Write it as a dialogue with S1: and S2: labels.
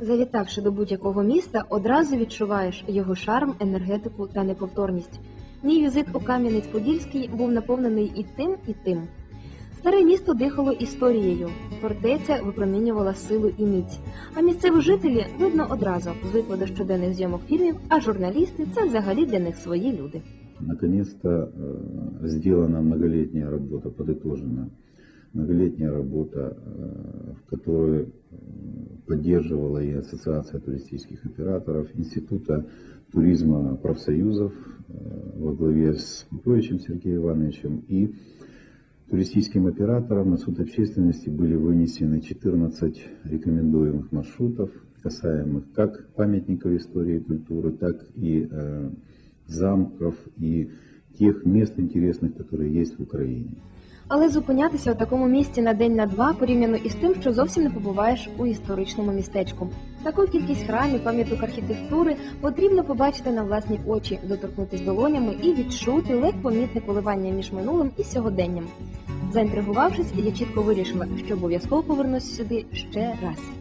S1: Завітавши до будь-якого міста, одразу відчуваєш його шарм, енергетику та неповторність. Мій візит у Кам'янець-Подільський був наповнений і тим, і тим. Старе місто дихало історією, фортеця випромінювала силу і міць. А місцеві жителі видно одразу звикли до щоденних зйомок фільмів, а журналісти це взагалі для них свої люди.
S2: Наконец-то э, сделана многолетняя работа, подытожена многолетняя работа, э, в которой э, поддерживала и Ассоциация туристических операторов, Института туризма профсоюзов э, во главе с Петровичем Сергеем Ивановичем и туристическим операторам на суд общественности были вынесены 14 рекомендуемых маршрутов, касаемых как памятников истории и культуры, так и э, замков и тех мест интересных, которые есть в Украине.
S1: Але зупинятися у такому місці на день на два порівняно із тим, що зовсім не побуваєш у історичному містечку. Таку кількість храмів, пам'яток архітектури потрібно побачити на власні очі, доторкнутися долонями і відчути ледь помітне коливання між минулим і сьогоденням. Заінтригувавшись, я чітко вирішила, що обов'язково повернусь сюди ще раз.